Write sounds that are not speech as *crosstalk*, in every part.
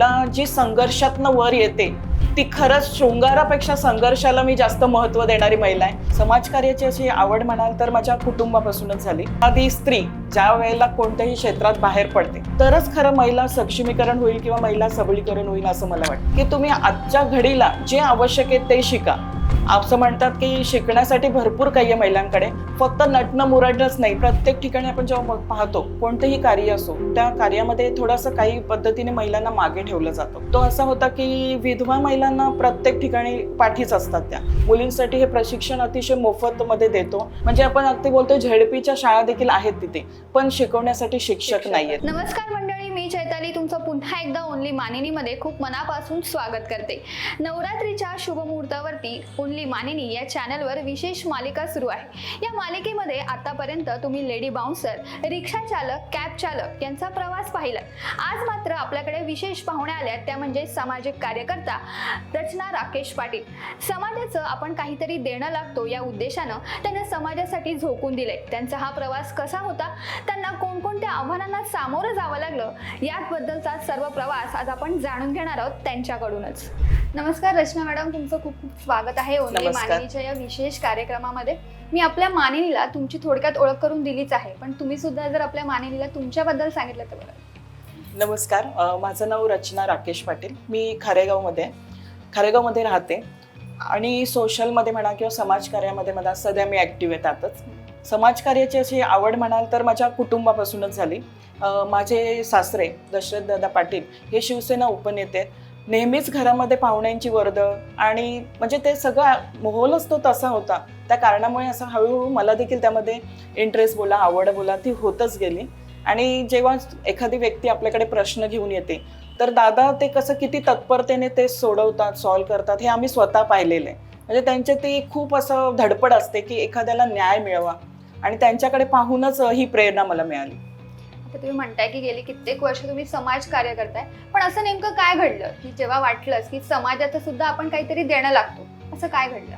महिला जी संघर्षातनं वर येते ती खरंच शृंगारापेक्षा संघर्षाला मी जास्त महत्त्व देणारी महिला आहे. समाजकार्याची अशी आवड म्हणाल तर माझ्या कुटुंबापासूनच झाली. आधी स्त्री ज्या वेळेला कोणत्याही क्षेत्रात बाहेर पडते तरच खरं महिला सक्षमीकरण होईल किंवा महिला सबलीकरण होईल असं मला वाटतं. की तुम्ही आजच्या घडीला जे आवश्यक आहे ते शिका. असं म्हणतात की शिकण्यासाठी भरपूर काही आहे महिलांकडे. फक्त नटणं मुरडणंच नाही. प्रत्येक ठिकाणी आपण जेव्हा पाहतो कोणतंही कार्य असो त्या कार्यामध्ये थोडंसं काही पद्धतीने महिलांना मागे ठेवलं जातं. तो असा होता की विधवा महिलांना प्रत्येक ठिकाणी पाठीच असतात त्या. मुलींसाठी हे प्रशिक्षण अतिशय मोफत मध्ये देतो. म्हणजे आपण अगदी बोलतो झेडपीच्या शाळा देखील आहेत तिथे पण शिकवण्यासाठी शिक्षक. नाहीयेत. नमस्कार मंडळी मी चैताली. तुमचं पुन्हा एकदा ओनली मानिनीमध्ये खूप मनापासून स्वागत करते. नवरात्रीच्या शुभमुहूर्तावरती ओनली मानिनी या चॅनलवर विशेष मालिका सुरू आहे. या मालिकेमध्ये आतापर्यंत तुम्ही लेडी बाउन्सर रिक्षा चालक कॅब चालक यांचा प्रवास पाहिला. आज मात्र आपल्याकडे विशेष पाहुण्या आल्या त्या म्हणजे सामाजिक कार्यकर्ता रचना राकेश पाटील. समाजाचं आपण काहीतरी देणं लागतो या उद्देशानं त्यांना समाजासाठी झोकून दिले त्यांचा हा प्रवास कसा होता? त्यांना कोणकोणत्या आव्हानांना सामोरं जावं लागलं? याबद्दलचा सर्व प्रवास आज आपण जाणून घेणार आहोत त्यांच्याकडूनच. नमस्कार रचना मॅडम तुमचं खूप खूप स्वागत आहे. ओनली नमस्कार. मानिनीच्या या विशेष कार्यक्रमामध्ये मी आपल्या मानिनीला तुमची थोडक्यात ओळख करून दिलीच आहे पण तुम्ही सुद्धा जर आपल्या मानिनीला तुमच्याबद्दल सांगितलं तर बरं नमस्कार अ, माझं नाव रचना राकेश पाटील मी खारेगावमध्ये आहे. खारेगावमध्ये राहते आणि सोशलमध्ये म्हणा किंवा समाजकार्यामध्ये मला सध्या मी ॲक्टिव्ह आहे त्यातच समाजकार्याची अशी आवड म्हणाल तर माझ्या कुटुंबापासूनच झाली अ, माझे सासरे दशरथ दादा पाटील हे शिवसेना उपनेते आहेत. नेहमीच घरामध्ये पाहुण्यांची वर्दळ आणि म्हणजे ते सगळा माहोलच तो तसा होता. त्या कारणामुळे असं हळूहळू मला देखील त्यामध्ये इंटरेस्ट बोला आवड बोला ती होतच गेली. आणि जेव्हा एखादी व्यक्ती आपल्याकडे प्रश्न घेऊन येते तर दादा ते कसं किती तत्परतेने ते सोडवतात सॉल्व करतात हे आम्ही स्वतः पाहिलेलं. आहे म्हणजे त्यांचे ती खूप असं धडपड असते की एखाद्याला न्याय मिळवा. आणि त्यांच्याकडे पाहूनच ही प्रेरणा मला मिळाली. तर तुम्ही म्हणताय की गेली कित्येक वर्ष तुम्ही समाज कार्य करताय. पण असं नेमकं काय घडलं? की जेव्हा वाटलंच की समाजाचं सुद्धा आपण काहीतरी देणं लागतो. असं काय घडलं?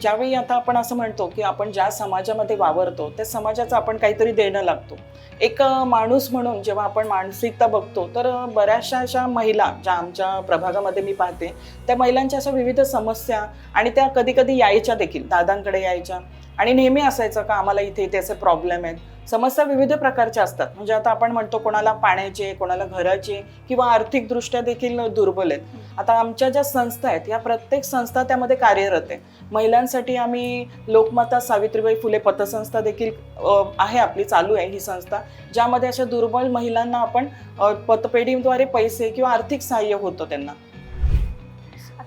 ज्यावेळी आता आपण असं म्हणतो की आपण ज्या समाजामध्ये वावरतो त्या समाजाचं आपण काहीतरी देणं लागतो. एक माणूस म्हणून जेव्हा आपण मानसिकता बघतो तर बऱ्याचशा अशा महिला ज्या आमच्या प्रभागामध्ये मी पाहते त्या महिलांच्या अशा विविध समस्या आणि त्या कधी कधी यायच्या देखील दादांकडे यायच्या. आणि नेहमी असायचं का आम्हाला इथे इथे असे प्रॉब्लेम आहेत. समस्या विविध प्रकारच्या असतात. म्हणजे आता आपण म्हणतो कोणाला पाण्याचे कोणाला घराचे किंवा आर्थिकदृष्ट्या देखील दुर्बल आहेत. आता आमच्या ज्या संस्था आहेत या प्रत्येक संस्था त्यामध्ये कार्यरत आहे. महिलांसाठी आम्ही लोकमाता सावित्रीबाई फुले पतसंस्था देखील आहे आपली चालू आहे ही संस्था. ज्यामध्ये अशा दुर्बल महिलांना आपण पतपेढीद्वारे पैसे किंवा आर्थिक सहाय्य होतं त्यांना.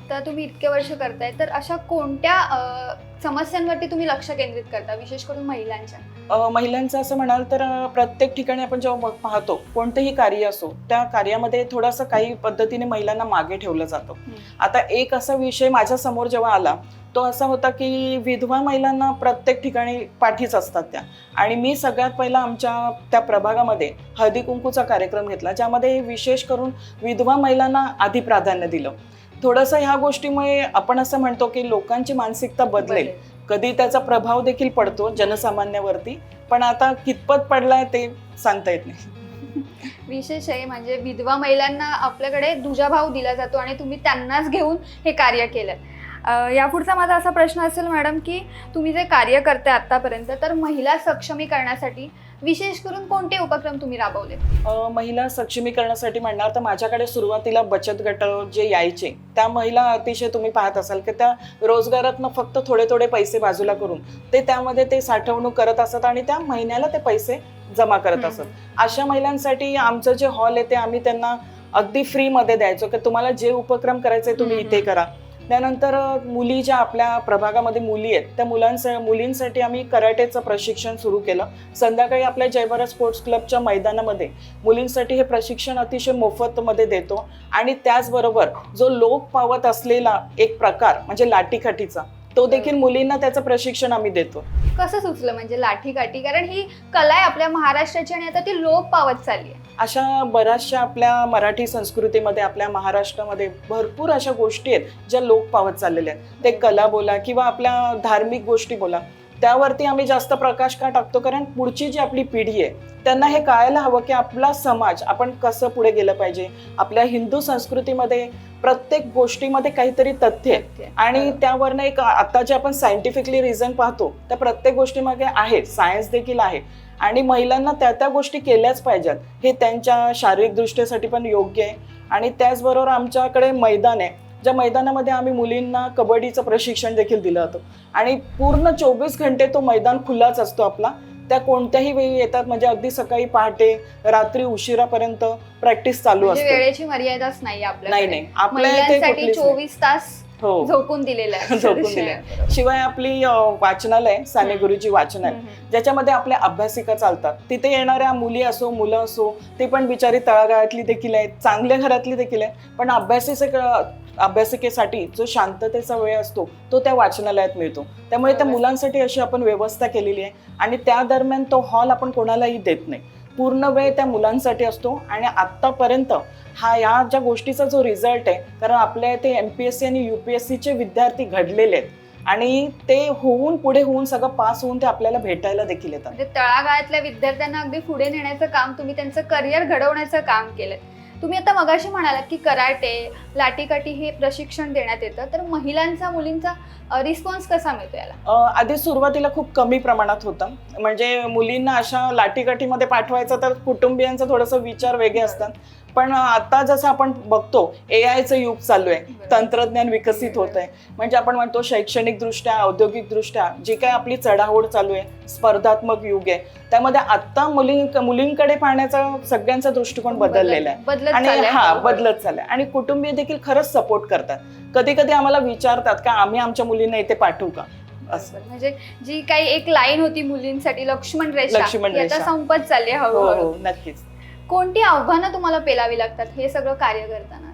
आता तुम्ही इतके वर्ष करताय तर अशा कोणत्या अं, समस्यांवरती तुम्ही लक्ष केंद्रित करता विशेष करून महिलांच्या? अ, महिलांचं असं म्हणाल तर अ, प्रत्येक ठिकाणी आपण जेव्हा बघ- पाहतो कोणतंही कार्य असो त्या कार्यामध्ये थोडंसं काही पद्धतीने महिलांना मागे ठेवलं जातं. आता एक असा विषय माझ्यासमोर जेव्हा आला तो असा होता की विधवा महिलांना प्रत्येक ठिकाणी पाठीच असतात त्या. आणि मी सगळ्यात पहिला आमच्या त्या प्रभागामध्ये हळदी कुंकूचा कार्यक्रम घेतला ज्यामध्ये विशेष करून विधवा महिलांना आधी प्राधान्य दिलं. थोडंसं ह्या गोष्टीमुळे आपण असं म्हणतो की लोकांची मानसिकता बदलेल. कधी त्याचा प्रभाव देखील पडतो जनसामान्यावरती पण आता कितपत पडलाय ते सांगता येत नाही. *laughs* विशेष आहे म्हणजे विधवा महिलांना आपल्याकडे दुजाभाव दिला जातो आणि तुम्ही त्यांनाच घेऊन हे कार्य केलं यापुढचा माझा असा प्रश्न असेल मॅडम की तुम्ही जे कार्य करताय आतापर्यंत तर महिला सक्षमीकरणासाठी विशेष करून कोणते उपक्रम तुम्ही राबवले महिला सक्षमीकरणासाठी म्हणणार तर माझ्याकडे सुरुवातीला बचत गट जे यायचे त्या महिला अतिशय तुम्ही पाहत असाल की त्या रोजगारातनं फक्त थोडे थोडे पैसे बाजूला करून ते त्यामध्ये ते साठवणूक करत असत आणि त्या महिन्याला ते पैसे जमा करत असत अशा महिलांसाठी आमचं जे हॉल आहे ते आम्ही त्यांना अगदी फ्रीमध्ये द्यायचो की तुम्हाला जे उपक्रम करायचे तुम्ही. इथे करा. त्यानंतर मुली ज्या आपल्या प्रभागामध्ये मुली आहेत त्या मुलांसा मुलींसाठी आम्ही कराटेचं प्रशिक्षण सुरू केलं. संध्याकाळी आपल्या जयभरा स्पोर्ट्स क्लबच्या मैदानामध्ये मुलींसाठी हे प्रशिक्षण अतिशय मोफतमध्ये देतो. आणि त्याचबरोबर जो लोक पावत असलेला एक प्रकार म्हणजे लाठीकाठीचा तो देखील मुलींना त्याचं प्रशिक्षण आम्ही देतो. कसं सुचलं म्हणजे लाठी काठी कारण ही कला आहे आपल्या महाराष्ट्राची आणि आता ती लोप पावत चालली आहे. अशा बऱ्याचशा आपल्या मराठी संस्कृतीमध्ये आपल्या महाराष्ट्रामध्ये भरपूर अशा गोष्टी आहेत ज्या लोक पावत चाललेल्या आहेत. ते कला बोला किंवा आपल्या धार्मिक गोष्टी बोला. त्यावरती आम्ही जास्त प्रकाश का टाकतो? कारण पुढची जी आपली पिढी आहे त्यांना हे कळायला हवं की आपला समाज आपण कसं पुढे गेलं पाहिजे? आपल्या हिंदू संस्कृतीमध्ये प्रत्येक गोष्टीमध्ये काहीतरी तथ्य आहे. आणि त्यावरनं एक आता जे आपण सायंटिफिकली रिझन पाहतो त्या प्रत्येक गोष्टीमागे आहे. सायन्स देखील आहे. आणि महिलांना त्या त्या गोष्टी केल्याच पाहिजेत. हे त्यांच्या शारीरिक दृष्ट्यासाठी पण योग्य आहे. आणि त्याचबरोबर आमच्याकडे मैदान आहे. ज्या मैदानामध्ये आम्ही मुलींना कबड्डीचं प्रशिक्षण देखील दिलं होतं. आणि पूर्ण चोवीस घंटे तो मैदान खुलाच असतो आपला. त्या कोणत्याही वेळी येतात म्हणजे अगदी सकाळी पहाटे रात्री उशिरापर्यंत प्रॅक्टिस चालू म्हणजे असते. वेळेची मर्यादाच नाही आपल्या नाही नाही. आपल्या इथे. चोवीस तास हो झोकून दिलेलं आहे *laughs* झोकून. दिलंय. शिवाय आपली अं, वाचनालय साने. गुरुजी वाचनालय हम्म, हम्म. ज्याच्यामध्ये आपल्या अभ्यासिका चालतात तिथे येणाऱ्या मुली असो मुलं असो ते पण बिचारी तळागाळातली देखील आहेत चांगल्या घरातली देखील आहेत पण अभ्यासिक अभ्यासिकेसाठी जो शांततेचा वेळ असतो तो त्या वाचनालयात मिळतो त्यामुळे त्या बरोबर. मुलांसाठी अशी आपण व्यवस्था केलेली आहे आणि त्या दरम्यान तो हॉल आपण कोणालाही देत नाही पूर्ण वेळ त्या मुलांसाठी असतो आणि आत्तापर्यंत हा या ज्या गोष्टीचा जो रिझल्ट आहे कारण आपल्या इथे एम पी एस सी आणि यू पी एस सीचे विद्यार्थी घडलेले आहेत. आणि ते होऊन पुढे होऊन सगळं पास होऊन ते आपल्याला भेटायला देखील येतात. म्हणजे तळागाळातल्या विद्यार्थ्यांना अगदी पुढे नेण्याचं काम तुम्ही त्यांचं करिअर घडवण्याचं काम केलं तुम्ही आता मगाशी म्हणालात की कराटे लाटीकाठी हे प्रशिक्षण देण्यात येतं. तर महिलांचा मुलींचा रिस्पॉन्स कसा मिळतो याला? आधी सुरुवातीला खूप कमी प्रमाणात होतं. म्हणजे मुलींना अशा लाटीकाठीमध्ये पाठवायचं तर कुटुंबियांचा थोडंसं विचार वेगळे असतात. पण आता जसं आपण बघतो ए आयचं युग चालू आहे. तंत्रज्ञान विकसित होत आहे. म्हणजे आपण म्हणतो शैक्षणिक दृष्ट्या औद्योगिक दृष्ट्या जी काय आपली चढाओढ चालू आहे स्पर्धात्मक युग आहे. त्यामध्ये आता मुली मुलींकडे पाहण्याचा सगळ्यांचा दृष्टिकोन बदललेला आहे. आणि हा हळूहळू. बदलत चाललंय. आणि कुटुंबीय देखील खरंच सपोर्ट करतात. कधी कधी आम्हाला विचारतात का आम्ही आमच्या मुलींना इथे पाठवू का. म्हणजे जी काही एक लाईन होती मुलींसाठी लक्ष्मण रेषा. संपत चालली आहे हो हळूहळू हो नक्कीच. कोणती आव्हानं तुम्हाला पेलावी लागतात? हे सगळं कार्य करताना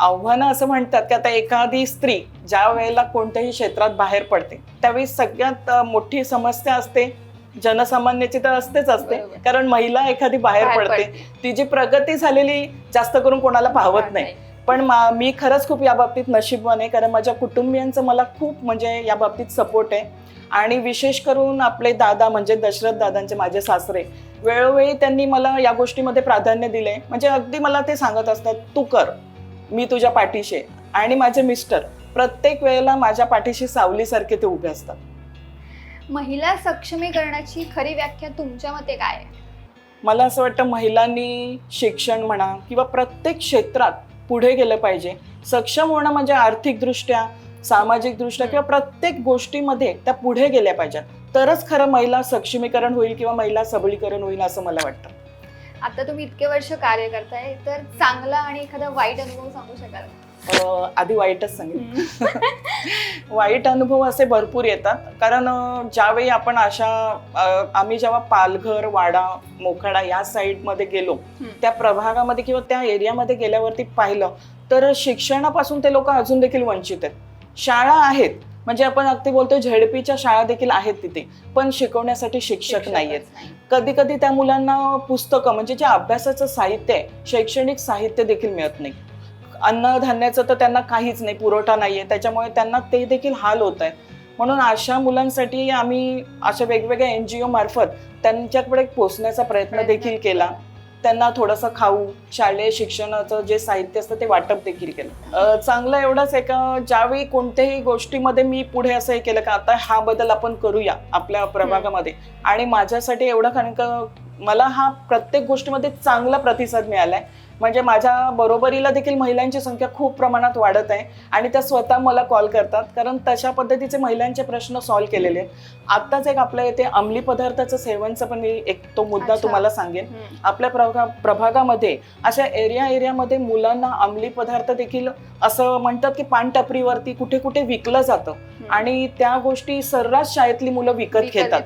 आव्हानं असं म्हणतात की आता एखादी स्त्री ज्या वेळेला कोणत्याही क्षेत्रात बाहेर पडते त्यावेळी सगळ्यात मोठी समस्या असते जनसामान्याची तर असतेच असते. कारण महिला एखादी बाहेर पडते. तिची प्रगती झालेली जास्त करून कोणाला पाहत नाही. पण मा- मी खरंच खूप या बाबतीत नशीबवान आहे कारण माझ्या कुटुंबियांचं मला खूप म्हणजे या बाबतीत सपोर्ट आहे. आणि विशेष करून आपले दादा म्हणजे दशरथ दादांचे माझे सासरे वेळोवेळी त्यांनी मला या गोष्टीमध्ये प्राधान्य दिले. म्हणजे अगदी मला ते सांगत असतात तू कर मी तुझ्या पाठीशी आहे." आणि माझे मिस्टर प्रत्येक वेळेला माझ्या पाठीशी सावलीसारखे ते उभे असतात. महिला सक्षमीकरणाची खरी व्याख्या तुमच्या मते काय आहे? मला असं वाटतं महिलांनी शिक्षण म्हणा किंवा प्रत्येक क्षेत्रात पुढे गेलं पाहिजे. सक्षम होणं म्हणजे आर्थिकदृष्ट्या सामाजिकदृष्ट्या किंवा प्रत्येक गोष्टीमध्ये त्या पुढे गेल्या पाहिजेत. तरच खरं महिला सक्षमीकरण होईल किंवा महिला सबलीकरण होईल असं मला वाटतं. आता तुम्ही इतके वर्ष कार्य करताय तर चांगला आणि एखादा वाईट अनुभव सांगू शकाल? आधी वाईटच सांगेल *laughs* वाईट अनुभव असे भरपूर येतात. कारण ज्यावेळी आपण अशा आम्ही जेव्हा पालघर वाडा मोखाडा या साईडमध्ये गेलो. त्या प्रभागामध्ये किंवा त्या एरियामध्ये गेल्यावरती पाहिलं तर शिक्षणापासून ते लोक अजून देखील वंचित आहेत. शाळा आहेत. म्हणजे आपण अगदी बोलतो झेडपीच्या शाळा देखील आहेत तिथे पण शिकवण्यासाठी शिक्षक नाहीयेत. कधी कधी त्या मुलांना पुस्तकं म्हणजे जे अभ्यासाचं साहित्य आहे शैक्षणिक साहित्य देखील मिळत नाही. अन्नधान्याचं तर त्यांना काहीच नाही पुरवठा नाहीये. त्याच्यामुळे त्यांना ते देखील हाल होत आहे म्हणून अशा मुलांसाठी आम्ही अशा वेगवेगळ्या एन जी ओ मार्फत त्यांच्याकडे पोचण्याचा प्रयत्न देखील केला. त्यांना थोडंसं खाऊ शालेय शिक्षणाचं जे साहित्य असतं ते वाटप देखील केलं. चांगलं एवढंच आहे का ज्यावेळी कोणत्याही गोष्टीमध्ये मी पुढे असं हे केलं का आता हा बदल आपण करूया आपल्या प्रभागामध्ये. आणि माझ्यासाठी एवढं कारण का मला हा प्रत्येक गोष्टीमध्ये चांगला प्रतिसाद मिळालाय. म्हणजे माझ्या बरोबरीला देखील महिलांची संख्या खूप प्रमाणात वाढत आहे आणि त्या स्वतः मला कॉल करतात. कारण तशा पद्धतीचे महिलांचे प्रश्न सॉल्व्ह केलेले आहेत. आत्ताच एक आपल्या इथे अंमली पदार्थाचं सेवनचं पण मी एक तो मुद्दा. तुम्हाला सांगेन. आपल्या प्रभा प्रभागामध्ये अशा एरिया एरियामध्ये मुलांना अंमली पदार्थ देखील असं म्हणतात की पानटपरीवरती कुठे कुठे विकलं जातं. आणि त्या गोष्टी सर्रास शाळेतली मुलं विकत घेतात.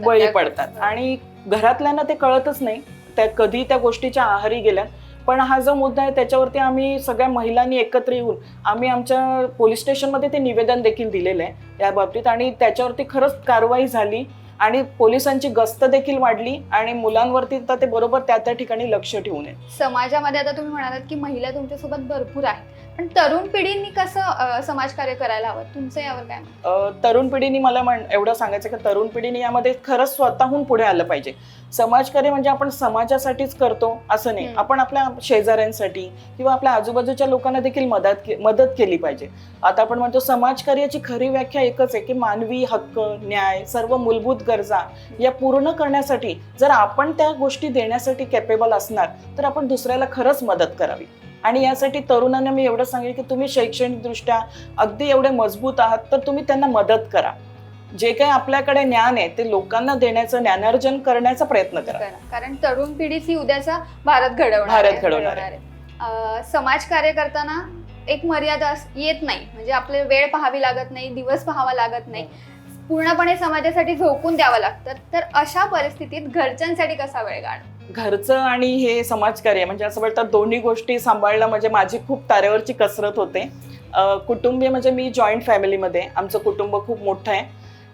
बळी पडतात. आणि घरातल्यांना ते कळतच नाही. त्या कधी त्या गोष्टीच्या आहारी गेल्या पण हा जो मुद्दा आहे त्याच्यावरती आम्ही सगळ्या महिलांनी एकत्र येऊन आम्ही आमच्या पोलीस स्टेशनमध्ये ते निवेदन देखील दिलेलं आहे या बाबतीत. आणि त्याच्यावरती खरंच कारवाई झाली आणि पोलिसांची गस्त देखील वाढली आणि मुलांवरती तर ते बरोबर त्या त्या ठिकाणी लक्ष ठेवून समाजामध्ये आता तुम्ही म्हणालात की महिला तुमच्यासोबत भरपूर आहेत. पण तरुण पिढींनी कसं समाजकार्य करायला हवं? तुमचं यावर काय मत? तरुण पिढीने मला म्हण एवढं सांगायचं की तरुण पिढीने यामध्ये खरंच स्वतःहून पुढे आलं पाहिजे. समाजकार्य म्हणजे आपण समाजासाठीच करतो असं नाही. आपण आपल्या शेजाऱ्यांसाठी किंवा आपल्या आजूबाजूच्या लोकांना देखील मदत के- मदत केली पाहिजे. आता आपण म्हणतो समाजकार्याची खरी व्याख्या एकच आहे की मानवी हक्क न्याय सर्व मूलभूत गरजा या पूर्ण करण्यासाठी जर आपण त्या गोष्टी देण्यासाठी कॅपेबल असणार तर आपण दुसऱ्याला खरंच मदत करावी. आणि यासाठी तरुणांना मी एवढं सांगेन की तुम्ही शैक्षणिकदृष्ट्या अगदी एवढे मजबूत आहात तर तुम्ही त्यांना मदत करा. जे काही आपल्याकडे ज्ञान आहे ते लोकांना देण्याचं ज्ञानार्जन करण्याचा प्रयत्न करा. करा. कारण तरुण पिढीच ही उद्याचा भारत घडवणार भारत आहे, घडवणार आहे. अं, समाजकार्य करताना एक मर्यादा येत नाही. म्हणजे आपले वेळ पाहावी लागत नाही दिवस पाहावा लागत नाही. पूर्णपणे समाजासाठी झोकून द्यावं लागतं. तर अशा परिस्थितीत घरच्यांसाठी कसा वेळ काढ घरचं आणि हे समाजकार्य म्हणजे असं वाटतं दोन्ही गोष्टी सांभाळणं म्हणजे माझी खूप तारेवरची कसरत होते. कुटुंबीय म्हणजे मी जॉईंट फॅमिलीमध्ये आमचं कुटुंब खूप मोठं आहे.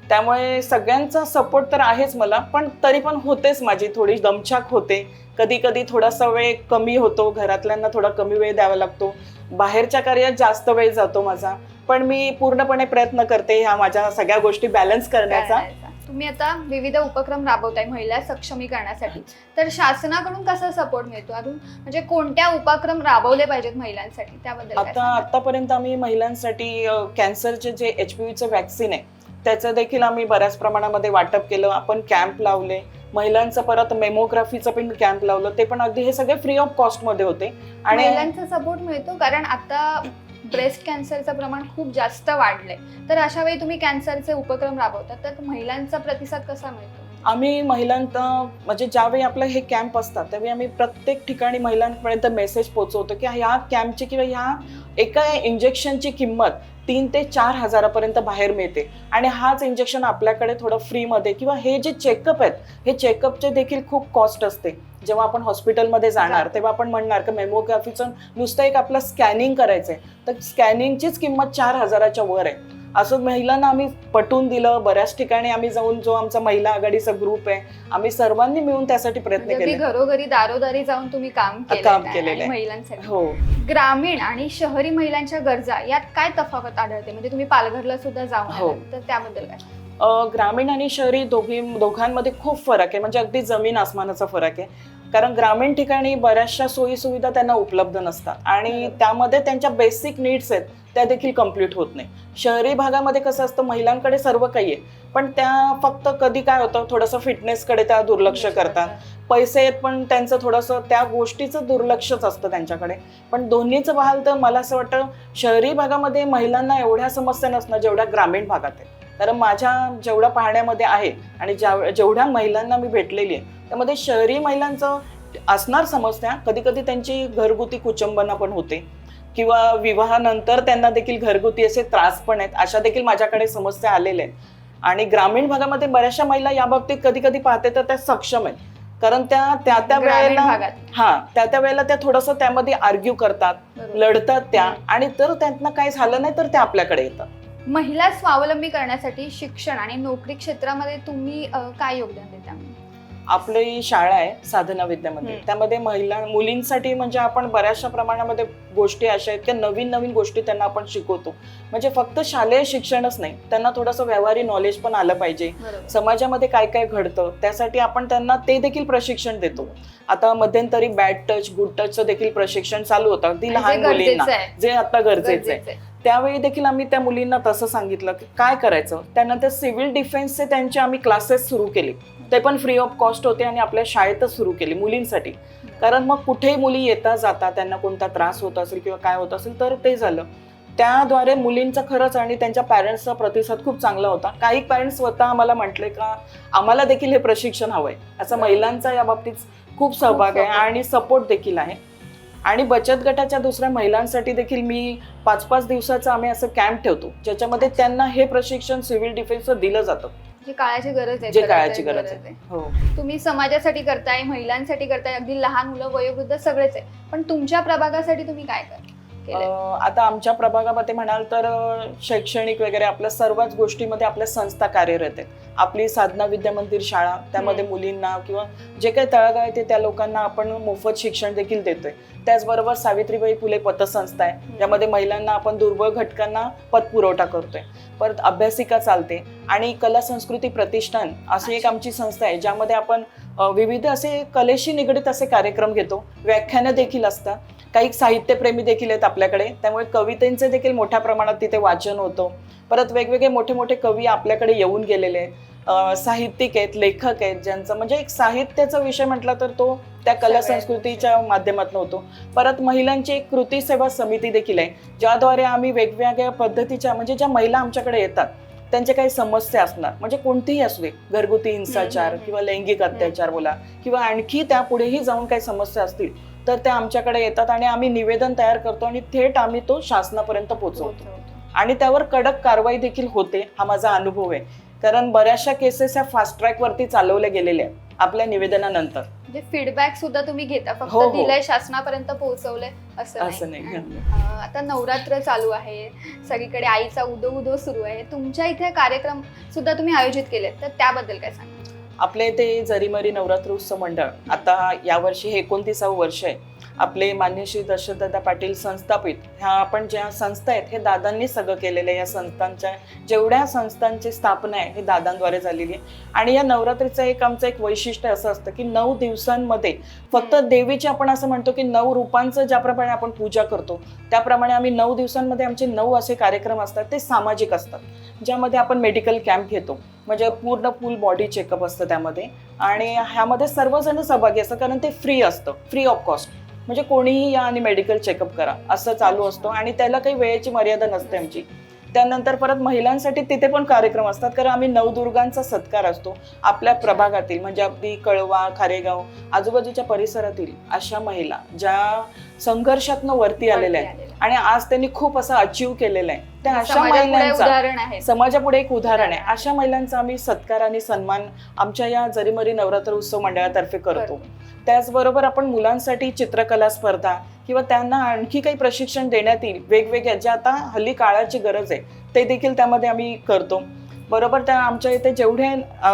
त्यामुळे सगळ्यांचा सपोर्ट तर आहेच मला पण तरी पण होतेच माझी थोडी दमछाक होते. कधी कधी थोडासा वेळ कमी होतो घरातल्यांना थोडा कमी वेळ द्यावा लागतो. बाहेरच्या कार्यात जास्त वेळ जातो माझा पण मी पूर्णपणे प्रयत्न करते ह्या माझ्या सगळ्या गोष्टी बॅलन्स करण्याचा. तुम्ही आता विविध उपक्रम राबवताय महिला सक्षमीकरणासाठी. तर शासनाकडून कसा सपोर्ट मिळतो? अजून म्हणजे कोणत्या उपक्रम राबवले पाहिजेत महिलांसाठी? त्याबद्दल आता? आतापर्यंत आम्ही महिलांसाठी कॅन्सरचे जे एच पी व्हीचं वॅक्सिन आहे त्याचं देखील आम्ही बऱ्याच प्रमाणामध्ये वाटप केलं. आपण कॅम्प लावले. महिलांचं परत मेमोग्राफीचं पण कॅम्प लावलं. ते पण अगदी हे सगळे फ्री ऑफ कॉस्टमध्ये होते. आणि महिलांचा सपोर्ट मिळतो कारण आता ब्रेस्ट कॅन्सरचं प्रमाण खूप जास्त वाढलंय. तर अशा वेळी तुम्ही कॅन्सरचे उपक्रम राबवतात तर महिलांचा प्रतिसाद कसा मिळतो? आम्ही महिलांना म्हणजे ज्यावेळी आपलं हे कॅम्प असतात त्यावेळी आम्ही प्रत्येक ठिकाणी महिलांपर्यंत मेसेज पोहोचवतो की ह्या कॅम्पची किंवा ह्या एका इंजेक्शनची किंमत तीन ते चार हजारापर्यंत बाहेर मिळते. आणि हाच इंजेक्शन आपल्याकडे थोडं फ्रीमध्ये किंवा हे जे चेकअप आहेत हे चेकअपचे देखील खूप कॉस्ट असते. जेव्हा आपण हॉस्पिटलमध्ये जाणार. तेव्हा आपण म्हणणार की मेमोग्राफीचं नुसतं एक आपलं स्कॅनिंग करायचं आहे तर स्कॅनिंगचीच किंमत चार हजाराच्या वर आहे. असं महिलांना आम्ही पटवून दिलं. बऱ्याच ठिकाणी आम्ही जाऊन जो आमचा महिला आघाडीचा ग्रुप आहे आम्ही सर्वांनी मिळून त्यासाठी प्रयत्न म्हणजे केले. घरोघरी दारोदारी जाऊन तुम्ही काम काम केलेलं. महिलांसाठी. हो. ग्रामीण आणि शहरी महिलांच्या गरजा यात काय तफावत आढळते? म्हणजे तुम्ही पालघरला सुद्धा जाऊन हो. तर त्याबद्दल काय? ग्रामीण आणि शहरी दोघी दोघांमध्ये खूप फरक आहे. म्हणजे अगदी जमीन आसमानाचा फरक आहे. कारण ग्रामीण ठिकाणी बऱ्याचशा सोयी सुविधा त्यांना उपलब्ध नसतात. आणि. त्यामध्ये त्यांच्या बेसिक नीड्स आहेत त्या देखील कंप्लीट होत नाही. शहरी भागामध्ये कसं असतं महिलांकडे सर्व काही आहे. पण त्या फक्त कधी काय होतं थोडंसं फिटनेसकडे त्या दुर्लक्ष करतात. पैसे आहेत पण त्यांचं थोडंसं त्या गोष्टीचं दुर्लक्षच असतं त्यांच्याकडे. पण दोन्हीचं पाहाल तर मला असं वाटतं शहरी भागामध्ये महिलांना एवढ्या समस्या नसणार जेवढ्या ग्रामीण भागात आहेत कारण माझ्या जेवढ्या पाहण्यामध्ये आहे आणि ज्या जेवढ्या महिलांना मी भेटलेली आहे त्यामध्ये शहरी महिलांचं असणार समस्या. कधी कधी त्यांची घरगुती कुचंबना पण होते. किंवा विवाहानंतर त्यांना देखील घरगुती असे त्रास पण आहेत अशा देखील माझ्याकडे समस्या आलेल्या आहेत. आणि ग्रामीण भागामध्ये बऱ्याचशा महिला या बाबतीत कधी कधी पाहते तर त्या सक्षम आहेत. कारण त्या त्या त्या वेळेला हा त्या त्या वेळेला त्या थोडंसं त्यामध्ये आर्ग्यू करतात. लढतात त्या. आणि तर त्यांना काही झालं नाही तर त्या आपल्याकडे येतात. महिला स्वावलंबी करण्यासाठी शिक्षण आणि नोकरी क्षेत्रामध्ये तुम्ही अ, काय योगदान देता? आपली शाळा आहे साधना विद्यामध्ये हम्म. त्यामध्ये महिला मुलींसाठी म्हणजे आपण बऱ्याचशा प्रमाणामध्ये गोष्टी अशा आहेत की नवीन नवीन गोष्टी त्यांना आपण शिकवतो. म्हणजे फक्त शालेय शिक्षणच नाही त्यांना थोडंसं व्यवहारी नॉलेज पण आलं पाहिजे. बरोबर. समाजामध्ये काय काय घडतं त्यासाठी आपण त्यांना ते देखील प्रशिक्षण देतो. आता मध्यंतरी बॅड टच गुड टचचं देखील प्रशिक्षण चालू होतं. अगदी लहान मुलींना. गरजेचं आहे. जे आता गरजेचं आहे. गरजेचं आहे. त्यावेळी देखील आम्ही त्या मुलींना तसं सांगितलं की काय करायचं? त्यानंतर सिव्हिल डिफेन्सचे त्यांचे आम्ही क्लासेस सुरू केले. ते पण फ्री ऑफ कॉस्ट होते आणि आपल्या शाळेतच सुरू केले मुलींसाठी. कारण मग कुठेही मुली येता जाता त्यांना कोणता त्रास होत असेल किंवा काय होत असेल तर ते झालं. त्याद्वारे मुलींचा खरंच आणि त्यांच्या पॅरेंट्सचा प्रतिसाद खूप चांगला होता. काही पॅरेंट्स स्वतः आम्हाला म्हटले का आम्हाला देखील हे प्रशिक्षण हवंय. असं महिलांचा या बाबतीत खूप सहभाग आहे. आणि सपोर्ट देखील आहे. आणि बचत गटाच्या दुसऱ्या महिलांसाठी देखील मी पाच पाच दिवसाचं आम्ही असं कॅम्प ठेवतो ज्याच्यामध्ये त्यांना हे प्रशिक्षण सिव्हिल डिफेन्सचं दिलं जातं. जी काळाची गरज आहे जे काळाची गरज आहे. हो. तुम्ही समाजासाठी करताय महिलांसाठी करताय अगदी लहान मुलं वयोवृद्ध सगळेच आहे. पण तुमच्या प्रभागासाठी तुम्ही काय करता? अं, आता आमच्या प्रभागामध्ये म्हणाल तर अं, शैक्षणिक वगैरे आपल्या सर्वच गोष्टीमध्ये आपल्या संस्था कार्यरत आहेत. आपली साधना विद्या मंदिर शाळा त्यामध्ये. मुलींना किंवा जे काही तळागाळ आहे ते त्या लोकांना आपण मोफत शिक्षण देखील देतोय. त्याचबरोबर सावित्रीबाई फुले पतसंस्था आहे. ज्यामध्ये महिलांना आपण दुर्बळ घटकांना पतपुरवठा करतोय. परत अभ्यासिका चालते आणि कला संस्कृती प्रतिष्ठान अशी एक. आमची संस्था आहे ज्यामध्ये आपण अ, विविध असे कलेशी निगडीत असे कार्यक्रम घेतो. व्याख्यानं देखील असतात. काही साहित्यप्रेमी देखील आहेत आपल्याकडे. त्यामुळे कवितेंचे देखील मोठ्या प्रमाणात तिथे वाचन होतं. परत वेगवेगळे मोठे मोठे कवी आपल्याकडे येऊन गेलेले आहेत. साहित्यिक आहेत लेखक आहेत ज्यांचं म्हणजे एक साहित्याचा विषय म्हटला तर तो त्या कला संस्कृतीच्या माध्यमातून होतो. परत महिलांची एक कृती सेवा समिती देखील आहे ज्याद्वारे आम्ही वेगवेगळ्या पद्धतीच्या म्हणजे ज्या महिला आमच्याकडे येतात त्यांच्या काही समस्या असणार. म्हणजे कोणतीही असू दे घरगुती हिंसाचार. किंवा लैंगिक अत्याचार बोला किंवा आणखी त्यापुढेही जाऊन काही समस्या असतील तर त्या आमच्याकडे येतात आणि आम्ही निवेदन तयार करतो आणि थेट आम्ही तो शासनापर्यंत पोहोचवतो. आणि त्यावर कडक कारवाई देखील होते हा माझा अनुभव आहे. कारण बऱ्याचशा केसेस ह्या फास्ट ट्रॅक वरती चालवल्या गेलेल्या आहेत आपल्या निवेदनानंतर. म्हणजे फीडबॅक सुद्धा तुम्ही घेता फक्त हो, हो. दिलंय शासनापर्यंत पोहोचवलंय असं असं नाही आता नवरात्र चालू आहे सगळीकडे आईचा उदो उदो सुरू आहे. तुमच्या इथे कार्यक्रम सुद्धा तुम्ही आयोजित केले तर त्याबद्दल काय सांगा आपल्या इथे जरीमरी नवरात्र उत्सव मंडळ आता यावर्षी हे एकोणतीसावं वर्ष आहे. आपले मान्य श्री दशरथदादा पाटील संस्थापित ह्या आपण ज्या संस्था आहेत हे दादांनी सगळं केलेलं आहे. या संस्थांच्या जेवढ्या संस्थांची स्थापना आहे हे दादांद्वारे झालेली आहे. आणि या नवरात्रीचं एक आमचं एक वैशिष्ट्य असं असतं की नऊ दिवसांमध्ये फक्त देवीची आपण असं म्हणतो की नऊ रूपांचं ज्याप्रमाणे आपण पूजा करतो त्याप्रमाणे आम्ही नऊ दिवसांमध्ये आमचे नऊ असे कार्यक्रम असतात ते सामाजिक असतात ज्यामध्ये आपण मेडिकल कॅम्प घेतो. म्हणजे पूर्ण फुल बॉडी चेकअप असतं त्यामध्ये. आणि ह्यामध्ये सर्वजण सहभागी असतात कारण ते फ्री असतं फ्री ऑफ कॉस्ट म्हणजे कोणीही या आणि मेडिकल चेकअप करा असं चालू असतो. आणि त्याला काही वेळेची मर्यादा नसते आमची. त्यानंतर परत महिलांसाठी तिथे पण कार्यक्रम असतात कारण आम्ही नवदुर्गांचा सत्कार असतो. आपल्या प्रभागातील म्हणजे अगदी कळवा खारेगाव आजूबाजूच्या परिसरातील अशा महिला ज्या संघर्षातनं वरती आलेल्या आहेत. आणि आज त्यांनी खूप असं अचीव केलेलं आहे. त्या अशा समाजापुढे महिलांचा उदाहरण आहे समाजापुढे एक उदाहरण आहे. अशा महिलांचा आम्ही सत्कार आणि सन्मान आमच्या या जरीमरी नवरात्र उत्सव मंडळातर्फे करतो. त्याचबरोबर आपण मुलांसाठी चित्रकला स्पर्धा किंवा त्यांना आणखी काही प्रशिक्षण देण्यात येईल. वेगवेगळ्या ज्या आता हल्ली काळाची गरज आहे ते देखील त्यामध्ये आम्ही करतो. बरोबर त्या आमच्या इथे जेवढे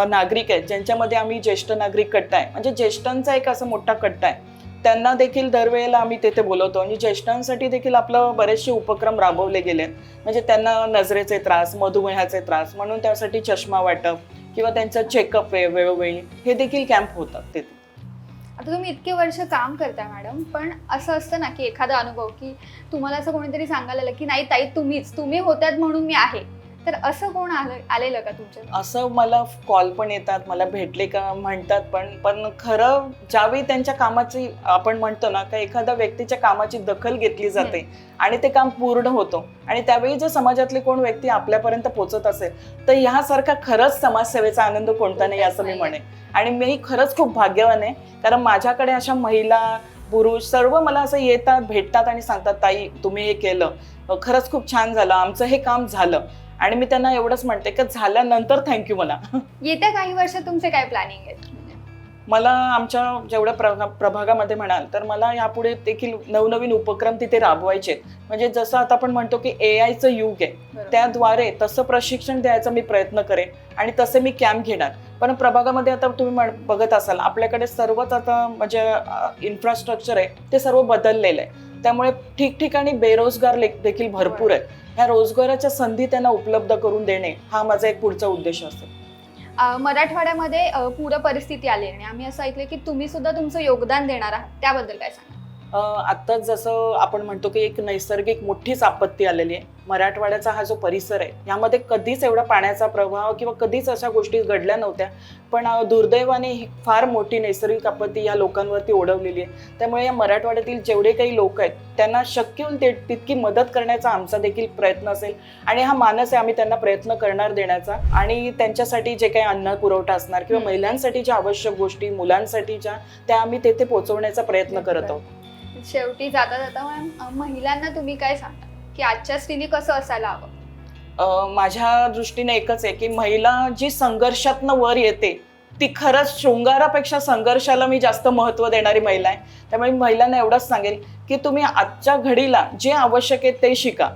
नागरिक आहेत ज्यांच्यामध्ये आम्ही ज्येष्ठ नागरिक कट्टा आहे. म्हणजे ज्येष्ठांचा एक असा मोठा कट्टा आहे. त्यांना देखील दरवेळेला आम्ही तेथे बोलवतो. आणि ज्येष्ठांसाठी देखील आपलं बरेचसे उपक्रम राबवले गेले आहेत. म्हणजे त्यांना नजरेचे त्रास मधुमेहाचे त्रास म्हणून त्यासाठी चष्मा वाटप किंवा त्यांचं चेकअप आहे वेळोवेळी हे देखील कॅम्प होतात तिथे. आता तुम्ही इतके वर्ष काम करता मॅडम पण असं असतं ना की एखादा अनुभव की तुम्हाला असं कोणीतरी सांगायला आलं की नाही ताई तुम्हीच तुम्ही होत्यात म्हणून मी आहे. तर असं कोण आलं आलेलं का तुमच्या? असं मला कॉल पण येतात मला भेटले का म्हणतात पण पण खरं ज्यावेळी त्यांच्या कामाची आपण म्हणतो ना का एखाद्या व्यक्तीच्या कामाची दखल घेतली जाते आणि ते काम पूर्ण होतं आणि त्यावेळी जर समाजातली कोण व्यक्ती आपल्यापर्यंत पोहोचत असेल तर ह्यासारखा खरंच समाजसेवेचा आनंद कोणता नाही असं मी म्हणेन. आणि मी खरंच खूप भाग्यवान आहे कारण माझ्याकडे अशा महिला पुरुष सर्व मला असं येतात भेटतात आणि सांगतात ताई तुम्ही हे केलं. खरंच खूप छान झालं. आमचं हे काम झालं. आणि मी त्यांना एवढंच म्हणते की झाल्यानंतर थँक्यू मला येत्या काही वर्षात तुमचे काय प्लॅनिंग आहेत मला आमच्या जेवढ्या प्रभा प्रभागामध्ये म्हणाल तर मला यापुढे देखील नवनवीन उपक्रम तिथे राबवायचे. म्हणजे जसं आता आपण म्हणतो की ए आयचं युग आहे. त्याद्वारे तसं प्रशिक्षण द्यायचा मी प्रयत्न करेन आणि तसे मी कॅम्प घेणार पण प्रभागामध्ये आता तुम्ही बघत असाल आपल्याकडे सर्वच आता म्हणजे इन्फ्रास्ट्रक्चर आहे ते सर्व बदललेलं आहे त्यामुळे ठिकठिकाणी बेरोजगार देखील भरपूर आहेत. ह्या रोजगाराच्या संधी त्यांना उपलब्ध करून देणे हा माझा एक पुढचा उद्देश असेल. मराठवाड्यामध्ये पूर परिस्थिती आली आणि आम्ही असं ऐकलं की तुम्ही सुद्धा तुमचं योगदान देणार आहात. त्याबद्दल काय सांगा आत्ताच जसं आपण म्हणतो की एक नैसर्गिक मोठीच आपत्ती आलेली आहे. मराठवाड्याचा हा जो परिसर आहे यामध्ये कधीच एवढा पाण्याचा प्रभाव किंवा कधीच अशा गोष्टी घडल्या नव्हत्या. पण दुर्दैवाने ही फार मोठी नैसर्गिक आपत्ती या लोकांवरती ओढवलेली आहे. त्यामुळे या मराठवाड्यातील जेवढे काही लोक आहेत त्यांना शक्य होईल ते तितकी मदत करण्याचा आमचा देखील प्रयत्न असेल. आणि हा मानस आहे आम्ही त्यांना प्रयत्न करणार देण्याचा. आणि त्यांच्यासाठी जे काही अन्न पुरवठा असणार किंवा. महिलांसाठी ज्या आवश्यक गोष्टी मुलांसाठीच्या त्या आम्ही तेथे पोहोचवण्याचा प्रयत्न करत आहोत. शेवटी जाता जाता मॅम महिलांना तुम्ही काय सांगा की आजच्या स्त्रीने कसं असायला हवं? माझ्या दृष्टीने एकच आहे की महिला जी संघर्षातनं वर येते ती खरंच शृंगारापेक्षा संघर्षाला मी जास्त महत्त्व देणारी महिला आहे. त्यामुळे महिलांना एवढंच सांगेल की तुम्ही आजच्या घडीला जे आवश्यक आहे ते शिका.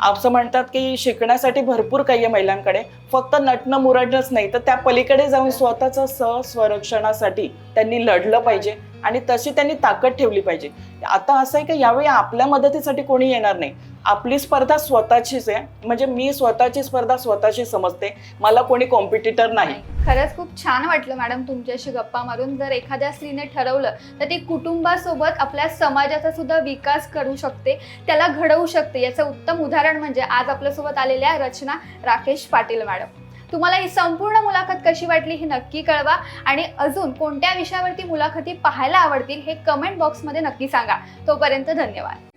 असं म्हणतात की शिकण्यासाठी भरपूर काही आहे महिलांकडे. फक्त नटणं मुरडणंच नाही तर त्या पलीकडे जाऊन स्वतःचं स्वस्वरक्षणासाठी त्यांनी लढलं पाहिजे. आणि तशी त्यांनी ताकद ठेवली पाहिजे. आता असं आहे की यावेळी आपल्या मदतीसाठी कोणी येणार नाही. आपली स्पर्धा स्वतःचीच आहे. म्हणजे मी स्वतःची स्पर्धा स्वतःची समजते. मला कोणी कॉम्पिटिटर नाही खरंच खूप छान वाटलं मॅडम तुमच्याशी गप्पा मारून. जर एखाद्या स्त्रीने ठरवलं तर ती कुटुंबासोबत आपल्या समाजाचा सुद्धा विकास करू शकते. त्याला घडवू शकते. याचं उत्तम उदाहरण म्हणजे आज आपल्यासोबत आलेल्या रचना राकेश पाटील मॅडम. तुम्हाला ही संपूर्ण मुलाखत कशी वाटली हे नक्की कळवा. आणि अजून कोणत्या विषयावरती मुलाखती पाहायला आवडतील हे कमेंट बॉक्समध्ये नक्की सांगा. तोपर्यंत धन्यवाद.